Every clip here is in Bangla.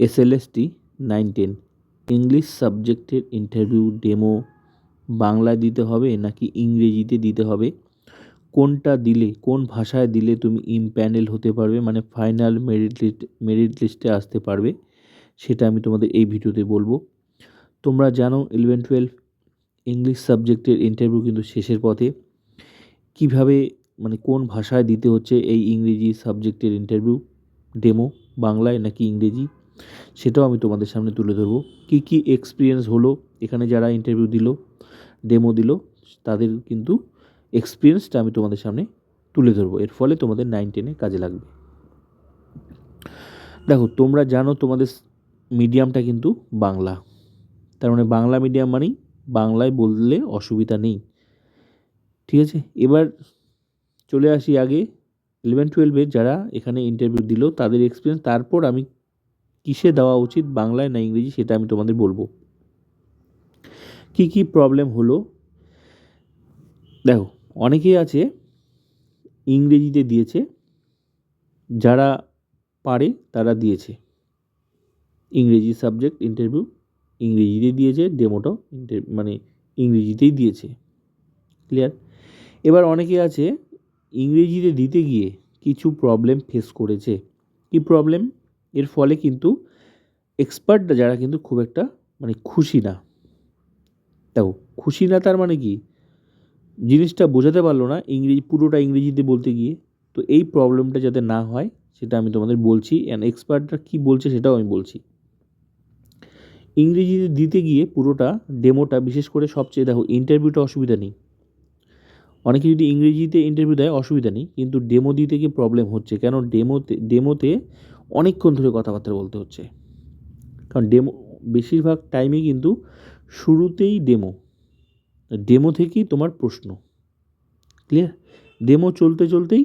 এসএলএসটি নাইন টেন ইংলিশ সাবজেক্টের ইন্টারভিউ ডেমো বাংলায় দিতে হবে নাকি ইংরেজিতে দিতে হবে? কোনটা দিলে, কোন ভাষায় দিলে তুমি ইমপ্যানেল হতে পারবে? মানে ফাইনাল মেরিট লিস্ট মেরিট লিস্টে আসতে পারবে? সেটা আমি তোমাদের এই ভিডিওতে বলব। তোমরা জানো ইলেভেন টুয়েলভ ইংলিশ সাবজেক্টের ইন্টারভিউ কিন্তু শেষের পথে। কীভাবে মানে কোন ভাষায় দিতে হচ্ছে এই ইংরেজি সাবজেক্টের ইন্টারভিউ ডেমো বাংলায় নাকি ইংরেজি? সেটাও আমি তোমাদের সামনে তুলে ধরবো। কী কী এক্সপিরিয়েন্স হলো, এখানে যারা ইন্টারভিউ দিল ডেমো দিল, তাদের কিন্তু এক্সপিরিয়েন্সটা আমি তোমাদের সামনে তুলে ধরবো। এর ফলে তোমাদের নাইন টেনে কাজে লাগবে। দেখো, তোমরা জানো তোমাদের মিডিয়ামটা কিন্তু বাংলা। তার মানে বাংলা মিডিয়াম মানেই বাংলায় বললে অসুবিধা নেই। ঠিক আছে? এবার চলে আসি আগে ইলেভেন টুয়েলভে যারা এখানে ইন্টারভিউ দিল, তাদের এক্সপিরিয়েন্স তারপর আমি কিসে দেওয়া উচিত, বাংলায় না ইংরেজি, সেটা আমি তোমাদের বলব। কি কি প্রবলেম হলো? দেখো, অনেকেই আছে ইংরেজিতে দিয়েছে, যারা পারে তারা দিয়েছে। ইংরেজি সাবজেক্ট ইন্টারভিউ ইংরেজিতে দিয়েছে ডেমোটাও মানে ইংরেজিতেই দিয়েছে। ক্লিয়ার এবার অনেকে আছে, ইংরেজিতে দিতে গিয়ে কিছু প্রবলেম ফেস করেছে। কী প্রবলেম এর ফলে কিন্তু এক্সপার্টরা যারা কিন্তু খুব একটা মানে খুশি না। দেখো, খুশি না তার মানে কি? জিনিসটা বোঝাতে পারল না, ইংরেজি পুরোটা ইংরেজিতে বলতে গিয়ে। তো এই প্রবলেমটা যাতে না হয়, সেটা আমি তোমাদের বলছি। অ্যান্ড এক্সপার্টরা কী বলছে সেটাও আমি বলছি। ইংরেজিতে দিতে গিয়ে পুরোটা ডেমোটা বিশেষ করে সবচেয়ে দেখো ইন্টারভিউটা অসুবিধা নেই। অনেকে যদি ইংরেজিতে ইন্টারভিউ দেয়, অসুবিধা নেই। কিন্তু ডেমো দিতে গিয়ে প্রবলেম হচ্ছে। কেন? ডেমোতে ডেমোতে অনেকক্ষণ ধরে কথাবার্তা বলতে হচ্ছে। কারণ ডেমো বেশিরভাগ টাইমে কিন্তু শুরুতেই ডেমো ডেমো থেকেই তোমার প্রশ্ন। ক্লিয়ার ডেমো চলতে চলতেই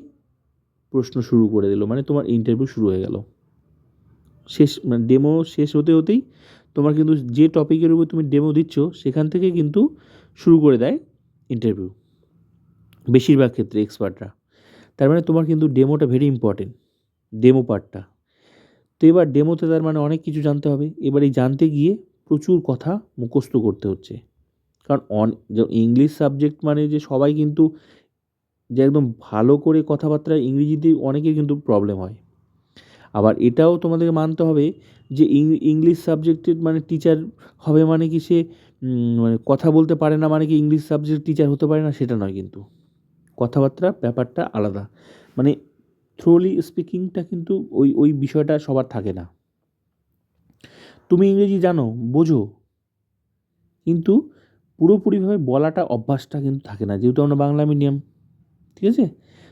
প্রশ্ন শুরু করে দিল মানে তোমার ইন্টারভিউ শুরু হয়ে গেল। শেষ মানে ডেমো শেষ হতে হতেই তোমার কিন্তু যে টপিকের উপর তুমি ডেমো দিচ্ছ, সেখান থেকে কিন্তু শুরু করে দেয় ইন্টারভিউ বেশিরভাগ ক্ষেত্রে এক্সপার্টরা তার মানে তোমার কিন্তু ডেমোটা ভেরি ইম্পর্টেন্ট ডেমো পার্টটা তো এবার ডেমোতে তার মানে অনেক কিছু জানতে হবে। এবার এই জানতে গিয়ে প্রচুর কথা মুখস্থ করতে হচ্ছে। কারণ অন ইংলিশ সাবজেক্ট মানে যে সবাই কিন্তু যে একদম ভালো করে কথাবার্তা ইংরেজিতে অনেকের কিন্তু প্রবলেম হয়। আবার এটাও তোমাদেরকে মানতে হবে যে ইংলিশ সাবজেক্টের মানে টিচার হবে মানে কি সে মানে কথা বলতে পারে না মানে কি ইংলিশ সাবজেক্ট টিচার হতে পারে না সেটা নয় কিন্তু। কথাবার্তা, ব্যাপারটা আলাদা। মানে থ্রোলি স্পিকিংটা কিন্তু ওই ওই বিষয়টা সবার থাকে না। তুমি ইংরেজি জানো, বোঝো। কিন্তু পুরোপুরিভাবে বলাটা অভ্যাসটা কিন্তু থাকে না, যেহেতু আমরা বাংলা মিডিয়াম ঠিক আছে?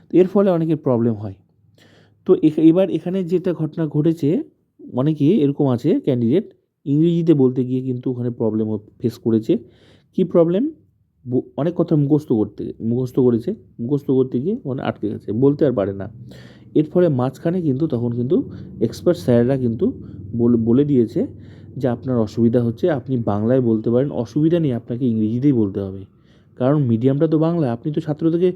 তো এর ফলে অনেকের প্রবলেম হয়। তো এবার এখানে যেটা ঘটনা ঘটেছে, অনেকে এরকম আছে ক্যান্ডিডেট ইংরেজিতে বলতে গিয়ে কিন্তু ওখানে প্রবলেম ফেস করেছে। কী প্রবলেম অনেক কথা মুখস্থ করতে, মুখস্থ করেছে, মুখস্থ করতে গিয়ে ওখানে আটকে গেছে, বলতে আর পারে না। এর ফলে মাঝখানে কিন্তু তখন কিন্তু এক্সপার্ট স্যাররা কিন্তু বলে দিয়েছে যে আপনার অসুবিধা হচ্ছে, আপনি বাংলায় বলতে পারেন, অসুবিধা নেই, আপনাকে ইংরেজিতেই বলতে হবে। কারণ মিডিয়ামটা তো বাংলা, আপনি তো ছাত্রদেরকে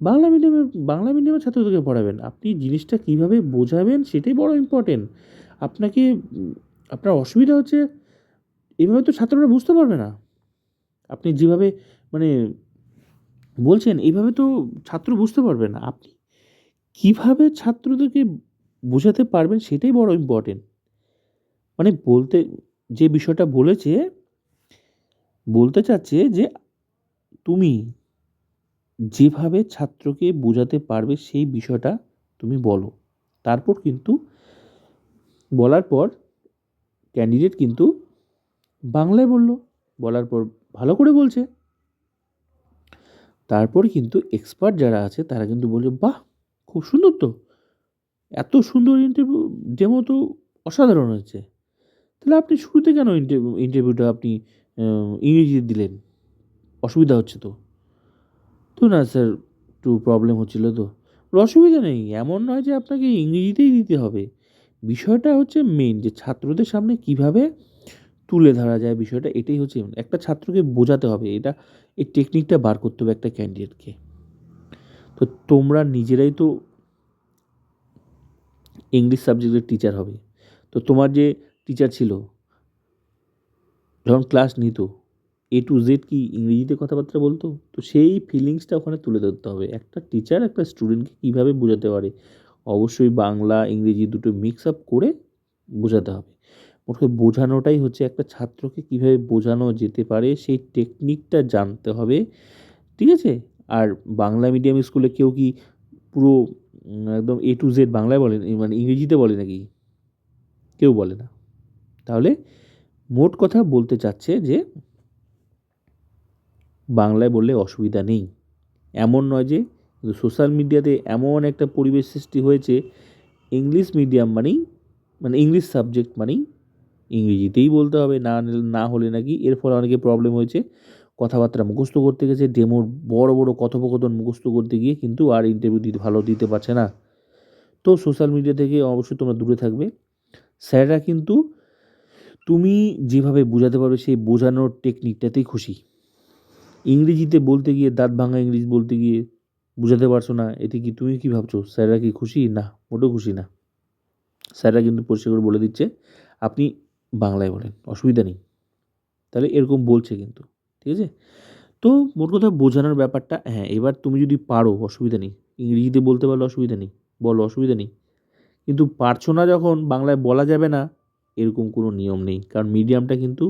বাংলা মিডিয়ামের বাংলা মিডিয়ামের ছাত্রদেরকে পড়াবেন। আপনি জিনিসটা কীভাবে বোঝাবেন সেটাই বড় ইম্পর্টেন্ট আপনাকে, আপনার অসুবিধা হচ্ছে, এভাবে তো ছাত্ররা বুঝতে পারবে না। আপনি যেভাবে মানে বলছেন এইভাবে তো ছাত্র বুঝতে পারবে না। আপনি কীভাবে ছাত্রদেরকে বোঝাতে পারবেন সেটাই বড় ইম্পর্টেন্ট মানে বলতে, যে বিষয়টা বলেছে, বলতে চাচ্ছে যে তুমি যেভাবে ছাত্রকে বোঝাতে পারবে সেই বিষয়টা তুমি বলো। তারপর কিন্তু বলার পর ক্যান্ডিডেট কিন্তু বাংলায় বলল, বলার পর ভালো করে বলছে। তারপর কিন্তু এক্সপার্ট যারা আছে তারা কিন্তু বলছে, বাহ খুব সুন্দর তো। এত সুন্দর ইন্টারভিউ ডেমো তো অসাধারণ হয়েছে। তাহলে আপনি শুরুতে কেন ইন্টারভিউ ইন্টারভিউটা আপনি ইংরেজিতে দিলেন? অসুবিধা হচ্ছে তো। তো না স্যার একটু প্রবলেম হচ্ছিল তো। অসুবিধা নেই, এমন নয় যে আপনাকে ইংরেজিতেই দিতে হবে। বিষয়টা হচ্ছে মেন যে ছাত্রদের সামনে কীভাবে তুলে ধরা যায় বিষয়টা, এটাই হচ্ছে একটা ছাত্রকে বোঝাতে হবে, এটা, এই টেকনিকটা বার করতে হবে একটা ক্যান্ডিডেটকে তো তোমরা নিজেরাই তো ইংলিশ সাবজেক্টের টিচার হবে। তো তোমার যে টিচার ছিল, যখন ক্লাস নিত এ টু জেড কি ইংরেজিতে কথাবার্তা বলতো? তো সেই ফিলিংসটা ওখানে তুলে ধরতে হবে। একটা টিচার একটা স্টুডেন্টকে কীভাবে বোঝাতে পারে? অবশ্যই বাংলা, ইংরেজি দুটো মিক্স আপ করে বোঝাতে হবে। মোট বোঝানোটাই হচ্ছে একটা ছাত্রকে কীভাবে বোঝানো যেতে পারে, সেই টেকনিকটা জানতে হবে। ঠিক আছে? আর বাংলা মিডিয়াম স্কুলে কেউ কি পুরো একদম এ টু জেড বাংলায় বলে মানে ইংরেজিতে বলে নাকি? কেউ বলে না। তাহলে মোট কথা বলতে চাচ্ছে যে, বাংলায় বললে অসুবিধা নেই। এমন নয় যে সোশ্যাল মিডিয়াতে এমন একটা পরিবেশ সৃষ্টি হয়েছে ইংলিশ মিডিয়াম মানেই মানে ইংলিশ সাবজেক্ট মানেই ইংরেজিতেই বলতে হবে, না না হলে নাকি এর ফলে অনেকে প্রবলেম হয়েছে। কথাবার্তা মুখস্থ করতে গেছে ডেমোর বড় বড় কথোপকথন মুখস্থ করতে গিয়ে কিন্তু আর ইন্টারভিউ দিতে, ভালো দিতে পারছে না। তো সোশ্যাল মিডিয়া থেকে অবশ্যই তোমরা দূরে থাকবে। স্যাররা কিন্তু তুমি যেভাবে বোঝাতে পারবে সেই বোঝানোর টেকনিকটাতেই খুশি। ইংরেজিতে বলতে গিয়ে, দাঁত ভাঙা ইংরেজি বলতে গিয়ে বোঝাতে পারছ না, এতে কি তুমি কি ভাবছ? স্যাররা কি খুশি? না, মোটেও খুশি না। স্যাররা কিন্তু পরিষ্কার করে বলে দিচ্ছে, আপনি বাংলায় বলেন, অসুবিধা নেই। তাহলে এরকম বলছে কিন্তু। ঠিক আছে? তো মোট কথা বোঝানোর ব্যাপারটা হ্যাঁ এবার তুমি যদি পারো, অসুবিধা নেই। ইংরেজিতে বলতে পারলে অসুবিধা নেই, বলো অসুবিধা নেই। কিন্তু পারছ না যখন, বাংলায় বলা যাবে না, এরকম কোনো নিয়ম নেই। কারণ মিডিয়ামটা কিন্তু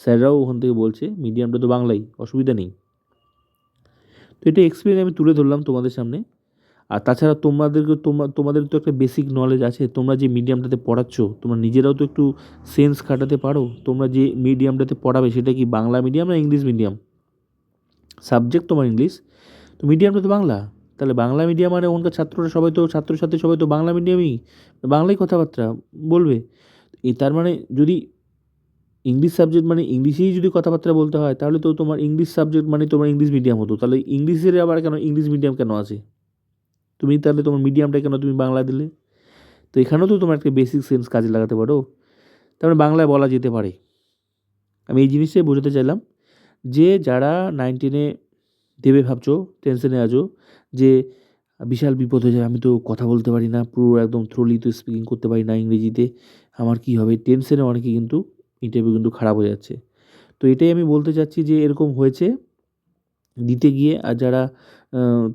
স্যাররাও ওখান থেকে বলছে, মিডিয়ামটা তো বাংলাই, অসুবিধা নেই। তো এটা এক্সপিরিয়েন্স আমি তুলে ধরলাম তোমাদের সামনে। আর তাছাড়া তোমাদেরকে, তোমা তোমাদের তো একটা বেসিক নলেজ আছে। তোমরা যে মিডিয়ামটাতে পড়াচ্ছ, তোমরা নিজেরাও তো একটু সেন্স খাটাতে পারো। তোমরা যে মিডিয়ামটাতে পড়াবে, সেটা কি বাংলা মিডিয়াম না ইংলিশ মিডিয়াম সাবজেক্ট তোমার ইংলিশ তো মিডিয়ামটা তো বাংলা। তাহলে বাংলা মিডিয়াম মানে ওখানকার ছাত্ররা সবাই তো ছাত্রছাত্রী সবাই তো বাংলা মিডিয়ামই বাংলাই কথাবার্তা বলবে। এ তার মানে যদি ইংলিশ সাবজেক্ট মানে ইংলিশেই যদি কথাবার্তা বলতে হয়, তাহলে তো তোমার ইংলিশ সাবজেক্ট মানে তোমার ইংলিশ মিডিয়াম হতো। তাহলে ইংলিশের আবার কেন ইংলিশ মিডিয়াম কেন আছে? তুমি তাহলে তোমার মিডিয়ামটা কেন তুমি বাংলা দিলে? তো এখানেও তো তোমার একটা বেসিক সেন্স কাজে লাগাতে পারো। তার মানে বাংলায় বলা যেতে পারে। আমি এই জিনিসটাই বোঝাতে চাইলাম যে যারা নাইন টেনে দেবে ভাবছ টেনশনে আছো, যে বিশাল বিপদ হয়ে যায় আমি তো কথা বলতে পারি না, পুরো একদম থ্রোলি তো স্পিকিং করতে পারি না ইংরেজিতে, আমার কী হবে? টেনশনে অনেকে কিন্তু ইন্টারভিউ কিন্তু খারাপ হয়ে যাচ্ছে। তো এটাই আমি বলতে চাচ্ছি যে এরকম হয়েছে। দিতে গিয়ে আর যারা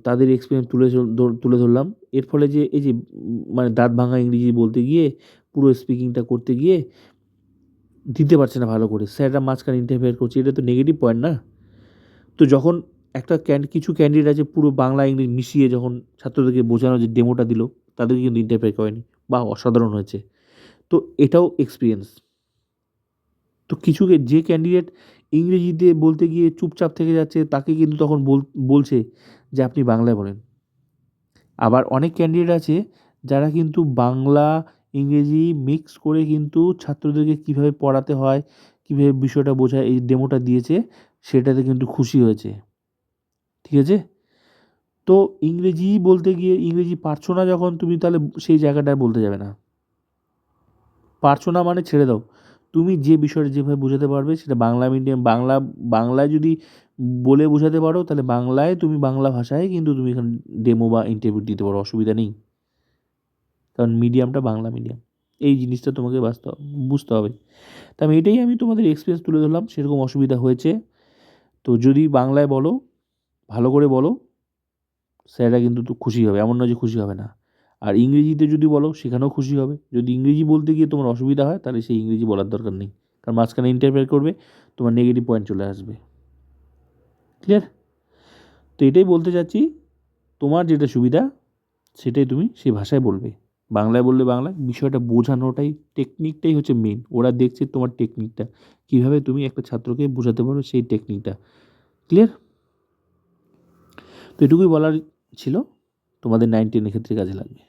তাদের এক্সপিরিয়েন্স তুলে তুলে ধরলাম। এর ফলে যে, এই যে মানে দাঁত ভাঙা ইংরেজি বলতে গিয়ে, পুরো স্পিকিংটা করতে গিয়ে, দিতে পারছে না ভালো করে। স্যাররা মাঝখানে ইন্টারফেয়ার করছে, এটা তো নেগেটিভ পয়েন্ট না? তো যখন একটা ক্যান কিছু ক্যান্ডিডেট আছে পুরো বাংলা ইংলিশ মিশিয়ে যখন ছাত্রদেরকে বোঝানো যে ডেমোটা দিল, তাদেরকে কিন্তু ইন্টারফেয়ার করেনি বা অসাধারণ হয়েছে। তো এটাও এক্সপিরিয়েন্স তো কিছু কে- যে ক্যান্ডিডেট ইংরেজিতে বলতে গিয়ে চুপচাপ থেকে যাচ্ছে, তাকে কিন্তু তখন বল, বলছে যে আপনি বাংলায় বলেন। আবার অনেক ক্যান্ডিডেট আছে যারা কিন্তু বাংলা, ইংরেজি মিক্স করে কিন্তু ছাত্রদেরকে কীভাবে পড়াতে হয়, কীভাবে বিষয়টা বোঝায়, এই ডেমোটা দিয়েছে, সেটাতে কিন্তু খুশি হয়েছে। ঠিক আছে? তো ইংরেজি বলতে গিয়ে, ইংরেজি পারছ না যখন তুমি, তাহলে সেই জায়গাটায় বলতে যাবে না। পারছ না মানে ছেড়ে দাও। তুমি যে বিষয়টা যেভাবে বোঝাতে পারবে, সেটা বাংলা মিডিয়াম বাংলা, বাংলায় যদি বলে বোঝাতে পারো, তাহলে বাংলায় তুমি বাংলা ভাষায় কিন্তু তুমি এখানে ডেমো বা ইন্টারভিউ দিতে পারো, অসুবিধা নেই। কারণ মিডিয়ামটা বাংলা মিডিয়াম এই জিনিসটা তোমাকে বাস্তব, বুঝতে হবে। তা আমি এটাই আমি তোমাদের এক্সপিরিয়েন্স তুলে ধরলাম, সেরকম অসুবিধা হয়েছে। তো যদি বাংলায় বলো, ভালো করে বলো, স্যাররা কিন্তু তো খুশি হবে, এমন নয় যে খুশি হবে না। আর ইংরেজিতে যদি বলো, সেখানেও খুশি হবে। যদি ইংরেজি বলতে গিয়ে তোমার অসুবিধা হয়, তাহলে সেই ইংরেজি বলার দরকার নেই। কারণ মাঝখানে ইন্টারফেয়ার করবে, তোমার নেগেটিভ পয়েন্ট চলে আসবে। ক্লিয়ার তো এটাই বলতে চাচ্ছি, তোমার যেটা সুবিধা, সেটাই তুমি সেই ভাষায় বলবে। বাংলায় বললে বাংলায়, বিষয়টা বোঝানোটাই টেকনিকটাই হচ্ছে মেন ওরা দেখছে তোমার টেকনিকটা কীভাবে তুমি একটা ছাত্রকে বোঝাতে পারো সেই টেকনিকটা ক্লিয়ার তো এটুকুই বলার ছিল। তোমাদের নাইন টেনের ক্ষেত্রে কাজে লাগবে।